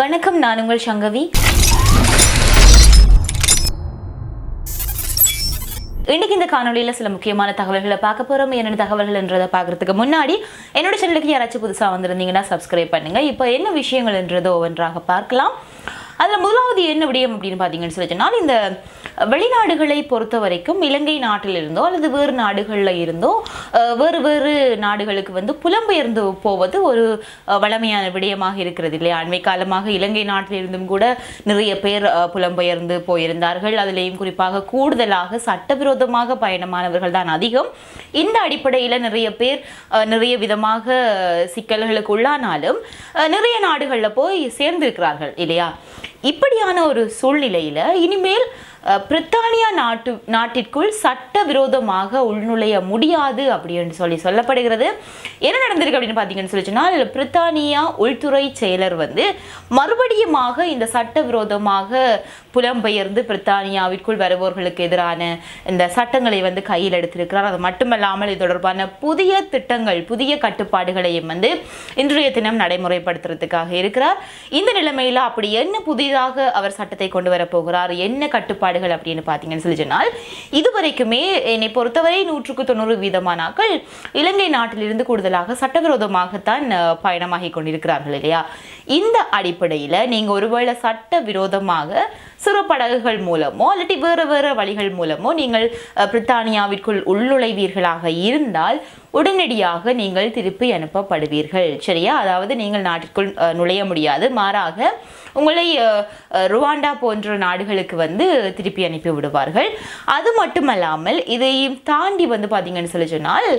வணக்கம் நான் உங்கள் சங்கவி. இன்னைக்கு இந்த காணொலியில் சில முக்கியமான தகவல்களை பார்க்க போகிறோம் என்னென்ன தகவல்கள்ன்றதை பார்க்கறதுக்கு முன்னாடி என்னோட சேனலுக்கு யாராச்சும் புதுசாக வந்திருந்தீங்கன்னா சப்ஸ்கிரைப் பண்ணுங்கள் இப்போ என்ன விஷயங்கள்ன்றதை ஒன்றாக பார்க்கலாம். அதில் முதலாவது என்ன விடயம் அப்படின்னு பார்த்தீங்கன்னு சொல்லி சொன்னால் இந்த வெளிநாடுகளை பொறுத்த வரைக்கும் இலங்கை நாட்டில் இருந்தோ அல்லது வேறு நாடுகளில் இருந்தோ வேறு வேறு நாடுகளுக்கு வந்து புலம்பெயர்ந்து போவது ஒரு வளமையான வழமையான விடயமாக இருக்கிறது இல்லையா? அண்மை காலமாக இலங்கை நாட்டில் இருந்தும் கூட நிறைய பேர் புலம்பெயர்ந்து போயிருந்தார்கள். அதிலேயும் குறிப்பாக கூடுதலாக சட்டவிரோதமாக பயணமானவர்கள் தான் அதிகம். இந்த அடிப்படையில் நிறைய பேர் நிறைய விதமாக சிக்கல்களுக்கு உள்ளானாலும் நிறைய நாடுகளில் போய் சேர்ந்திருக்கிறார்கள் இல்லையா? இப்படியான ஒரு சூழ்நிலையில் இனிமேல் பிரித்தானியா நாட்டு நாட்டிற்குள் சட்டவிரோதமாக உள்நுழைய முடியாது அப்படின்னு சொல்லி சொல்லப்படுகிறது. என்ன நடந்திருக்கு அப்படின்னு பார்த்தீங்கன்னு சொல்லி சொன்னால் பிரித்தானியா உள்துறை செயலர் வந்து மறுபடியுமாக இந்த சட்டவிரோதமாக புலம்பெயர்ந்து பிரித்தானியாவிற்குள் வருபவர்களுக்கு எதிரான இந்த சட்டங்களை வந்து கையில் எடுத்திருக்கிறார். அது மட்டுமல்லாமல் இது தொடர்பான புதிய திட்டங்கள் புதிய கட்டுப்பாடுகளையும் வந்து இன்றைய தினம் நடைமுறைப்படுத்துறதுக்காக இருக்கிறார். இந்த நிலைமையில் அப்படி என்ன புதிதாக அவர் சட்டத்தை கொண்டு வரப்போகிறார் என்ன கட்டுப்பாடு குறைபாடுகள் அப்படின்னு பார்த்தீங்கன்னு சொல்லி சொன்னால் இதுவரைக்குமே என்னை பொறுத்தவரை நூற்றுக்கு தொண்ணூறு வீதமானாக்கள் இலங்கை நாட்டிலிருந்து கூடுதலாக சட்டவிரோதமாகத்தான் பயணமாகி கொண்டிருக்கிறார்கள் இல்லையா? இந்த அடிப்படையில் நீங்க ஒருவேளை சட்டவிரோதமாக சிறு படகுகள் மூலமோ அல்லது வேறு வேறு வழிகள் மூலமோ நீங்கள் பிரித்தானியாவிற்குள் உள்நுழைவீர்களாக இருந்தால் உடனடியாக நீங்கள் திருப்பி அனுப்பப்படுவீர்கள். சரியா? அதாவது நீங்கள் நாட்டிற்குள் நுழைய முடியாது. மாறாக உங்களை ருவாண்டா போன்ற நாடுகளுக்கு வந்து திருப்பி அனுப்பி விடுவார்கள். அது மட்டுமல்லாமல் இதையும் தாண்டி வந்து பார்த்தீங்கன்னு சொல்லி சொன்னால்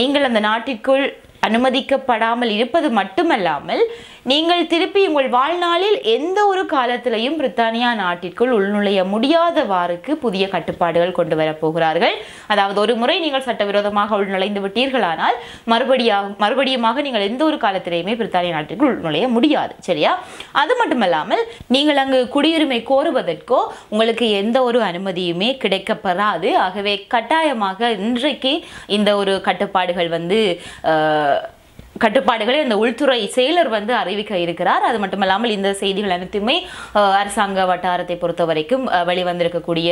நீங்கள் அந்த நாட்டிற்குள் அனுமதிக்கப்படாமல் இருப்பது மட்டுமல்லாமல் நீங்கள் திருப்பி உங்கள் வாழ்நாளில் எந்த ஒரு காலத்திலையும் பிரித்தானியா நாட்டிற்குள் உள்நுழைய முடியாதவாறுக்கு புதிய கட்டுப்பாடுகள் கொண்டு வரப்போகிறார்கள். அதாவது ஒரு முறை நீங்கள் சட்டவிரோதமாக உள்நுழைந்து விட்டீர்களானால் மறுபடியாக மறுபடியுமாக நீங்கள் எந்த ஒரு காலத்திலையுமே பிரித்தானிய நாட்டிற்குள் உள்நுழைய முடியாது சரியா? அது மட்டுமல்லாமல் நீங்கள் அங்கு குடியுரிமை கோருவதற்கோ உங்களுக்கு எந்த ஒரு அனுமதியுமே கிடைக்கப்பெறாது. ஆகவே கட்டாயமாக இன்றைக்கு இந்த ஒரு கட்டுப்பாடுகள் வந்து கட்டுப்பாடுகளை இந்த உள்துறை செயலர் வந்து அறிவிக்க இருக்கிறார். அது மட்டுமல்லாமல் இந்த செய்திகள் அனைத்துமே அரசாங்க வட்டாரத்தை பொறுத்த வரைக்கும் வெளிவந்திருக்கக்கூடிய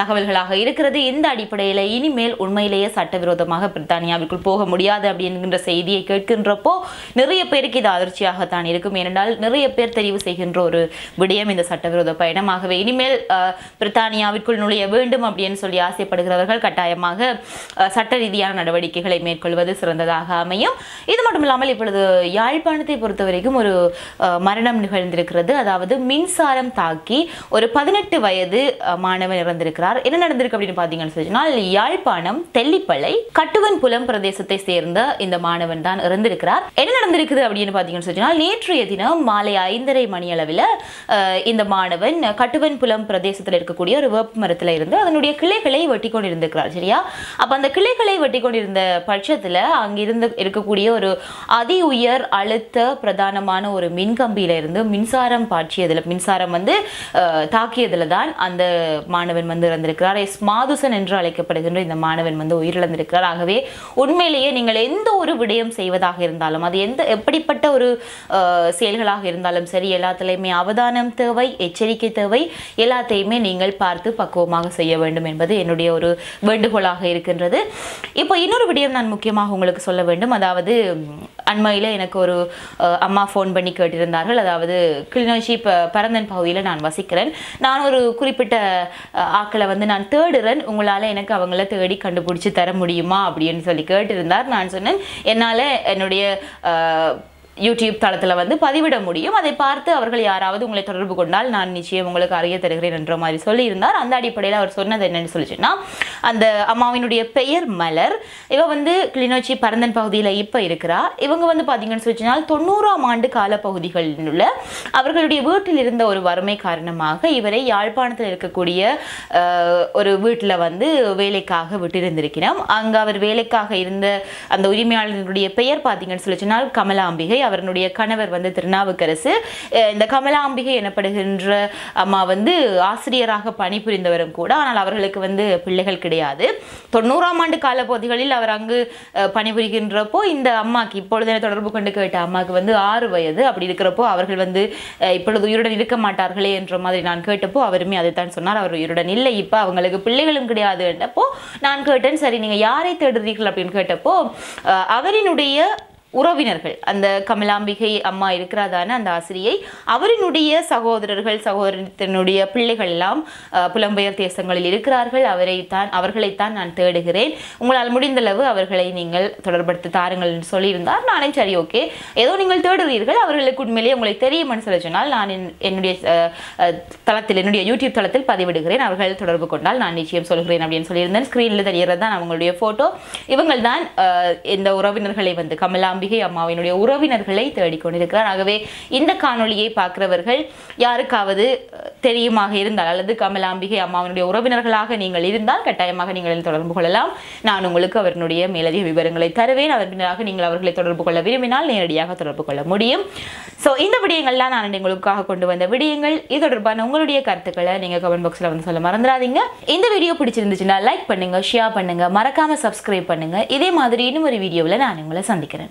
தகவல்களாக இருக்கிறது. இந்த அடிப்படையில் இனிமேல் உண்மையிலேயே சட்டவிரோதமாக பிரித்தானியாவிற்குள் போக முடியாது அப்படிங்கிற செய்தியை கேட்கின்றப்போ நிறைய பேருக்கு இது அதிர்ச்சியாகத்தான் இருக்கும். ஏனென்றால் நிறைய பேர் தெரிவு செய்கின்ற ஒரு விடயம் இந்த சட்டவிரோத பயணமாகவே இனிமேல் பிரித்தானியாவிற்குள் நுழைய வேண்டும் அப்படின்னு சொல்லி ஆசைப்படுகிறவர்கள் கட்டாயமாக சட்ட ரீதியான நடவடிக்கைகளை மேற்கொள்வது சிறந்ததாக அமையும். இது மட்டும் இல்லாமல் இப்பொழுது யாழ்ப்பாணத்தை பொறுத்த வரைக்கும் ஒரு மரணம் நிகழ்ந்திருக்கிறது. அதாவது மின்சாரம் தாக்கி ஒரு பதினெட்டு வயது மாணவன் இறந்திருக்கிறார். என்ன நடந்திருக்கு அப்படின்னு பார்த்தீங்கன்னு சொன்னால் யாழ்ப்பாணம் தெல்லிப்பளை கட்டுவன் புலம் பிரதேசத்தை சேர்ந்த இந்த மாணவன் தான் இறந்திருக்கிறார். என்ன நடந்திருக்குது அப்படின்னு பார்த்தீங்கன்னு சொன்னால் நேற்றைய தினம் மாலை ஐந்தரை மணி அளவில் இந்த மாணவன் கட்டுவன் புலம் பிரதேசத்தில் இருக்கக்கூடிய ஒரு வேப்ப மரத்தில் இருந்து அதனுடைய கிளைகளை வெட்டி கொண்டிருந்திருக்கிறார் சரியா? அப்போ அந்த கிளைகளை வெட்டி கொண்டிருந்த பட்சத்தில் அங்கிருந்து இருக்கக்கூடிய ஒரு அதி உயர் அழுத்த பிரதானமான ஒரு மின்கம்பியில இருந்து மின்சாரம் பாய்ச்சியதுல மின்சாரம் வந்து அஹ், தாக்கியதுல தான் அந்த மாணவன் வந்து இறந்திருக்கிறார். எஸ். மாதுசன் என்று அழைக்கப்படுகின்ற இந்த மாணவன் வந்து உயிரிழந்திருக்கிறார். ஆகவே உண்மையிலேயே நீங்கள் எந்த ஒரு விடயம் செய்வதாக இருந்தாலும் அது எந்த எப்படிப்பட்ட ஒரு செயல்களாக இருந்தாலும் சரி எல்லாத்துலேயுமே அவதானம் தேவை எச்சரிக்கை தேவை எல்லாத்தையுமே நீங்கள் பார்த்து பக்குவமாக செய்ய வேண்டும் என்பது என்னுடைய ஒரு வேண்டுகோளாக இருக்கின்றது. இப்போ இன்னொரு விடயம் நான் முக்கியமாக உங்களுக்கு சொல்ல வேண்டும். அதாவது அண்மையில் எனக்கு ஒரு அம்மா ஃபோன் பண்ணி கேட்டிருந்தார்கள். அதாவது கிளிநொச்சி ப பரந்தன் பகுதியில் நான் வசிக்கிறேன். நான் ஒரு குறிப்பிட்ட ஆக்களை வந்து நான் தேடுறேன். உங்களால் எனக்கு அவங்கள தேடி கண்டுபிடிச்சி தர முடியுமா அப்படின்னு சொல்லி கேட்டிருந்தார். நான் சொன்னேன் என்னால் என்னுடைய யூடியூப் தளத்தில் வந்து பதிவிட முடியும். அதை பார்த்து அவர்கள் யாராவது உங்களை தொடர்பு கொண்டால் நான் நிச்சயம் உங்களுக்கு அறிய தருகிறேன் என்ற மாதிரி சொல்லியிருந்தார். அந்த அடிப்படையில் அவர் சொன்னது என்னன்னு சொல்லிச்சுன்னா அந்த அம்மாவினுடைய பெயர் மலர். இவ வந்து கிளிநொச்சி பரந்தன் பகுதியில் இப்போ இருக்கிறா. இவங்க வந்து பார்த்தீங்கன்னு சொல்லிச்சுன்னா தொண்ணூறாம் ஆண்டு கால பகுதிகளில் உள்ள அவர்களுடைய வீட்டில் இருந்த ஒரு வறுமை காரணமாக இவரை யாழ்ப்பாணத்தில் இருக்கக்கூடிய ஒரு வீட்டில் வந்து வேலைக்காக விட்டிருந்திருக்கிறோம். அங்கே அவர் வேலைக்காக இருந்த அந்த உரிமையாளர்களுடைய பெயர் பார்த்தீங்கன்னு சொல்லி சொன்னால் கமலாம்பிகை. அவருடைய கணவர் வந்து திருநாவுக்கரசு. இந்த கமலாம்பிகை எனப்படுகின்ற அம்மா வந்து ஆசிரியராக பணிபுரிந்தவரும் கூட. ஆனால் அவர்களுக்கு வந்து பிள்ளைகள் கிடையாது. தொண்ணூறாம் ஆண்டு காலப்பகுதிகளில் அவர் அங்கு பணிபுரிகின்றப்போ இந்த அம்மாக்கு இப்பொழுது தொடர்பு கொண்டு கேட்ட அம்மாக்கு வந்து ஆறு வயது. அப்படி இருக்கிறப்போ அவர்கள் வந்து இப்பொழுது உயிருடன் இருக்க மாட்டார்களே என்ற மாதிரி நான் கேட்டப்போ அவருமே அதைத்தான் சொன்னார். அவர் உயிருடன் இல்லை இப்போ அவங்களுக்கு பிள்ளைகளும் கிடையாது என்றப்போ நான் கேட்டேன். சரி நீங்கள் யாரை தேடுறீர்கள்? அப்படின்னு கேட்டப்போ அவரினுடைய உறவினர்கள் அந்த கமலாம்பிகை அம்மா இருக்கிறதான அந்த ஆசிரியை அவரினுடைய சகோதரர்கள் சகோதரத்தினுடைய பிள்ளைகள் எல்லாம் புலம்பெயர் தேசங்களில் இருக்கிறார்கள். அவரைத்தான் அவர்களைத்தான் நான் தேடுகிறேன். உங்களால் முடிந்தளவு அவர்களை நீங்கள் தொடர்படுத்தி தாருங்கள் என்று சொல்லியிருந்தார். நானே சரி ஓகே. ஏதோ நீங்கள் தேடுகிறீர்கள் அவர்களுக்கு உண்மையிலேயே உங்களை தெரியும்னு சொல்ல சொன்னால் நான் என்- என்னுடைய தளத்தில் என்னுடைய யூடியூப் தளத்தில் பதிவிடுகிறேன். அவர்கள் தொடர்பு கொண்டால் நான் நிச்சயம் சொல்கிறேன் அப்படின்னு சொல்லியிருந்தேன். ஸ்க்ரீனில் தெரிகிறது தான் அவங்களுடைய ஃபோட்டோ இவங்கள் தான் இந்த உறவினர்களை வந்து கமலாம் அம்பிகை அம்மாவினுடைய உறவினர்களை தேடிக்கொண்டிருக்கிறார். ஆகவே இந்த காணொளியை பார்க்கிறவர்கள் யாருக்காவது தெரியுமாக இருந்தால் அல்லது கமலாம்பிகை அம்மாவினுடைய உறவினர்களாக நீங்கள் இருந்தால் கட்டாயமாக நீங்கள் தொடர்பு கொள்ளலாம். நான் உங்களுக்கு அவர்களுடைய மேலதிக விவரங்களை தருவேன். அதன் பின்னராக நீங்கள் அவர்களை தொடர்பு கொள்ள விரும்பினால் நேரடியாக தொடர்பு கொள்ள முடியும். ஸோ இந்த விடயங்கள்லாம் நான் உங்களுக்காக கொண்டு வந்த விடயங்கள். இது தொடர்பான உங்களுடைய கருத்துக்களை நீங்கள் கமெண்ட் பாக்ஸில் வந்து சொல்ல மறந்துடாதீங்க. இந்த வீடியோ பிடிச்சிருந்துச்சுன்னா லைக் பண்ணுங்கள் ஷேர் பண்ணுங்கள் மறக்காமல் சப்ஸ்கிரைப் பண்ணுங்கள் இதே மாதிரி இன்னும் ஒரு வீடியோவில் நான் உங்களை சந்திக்கிறேன்.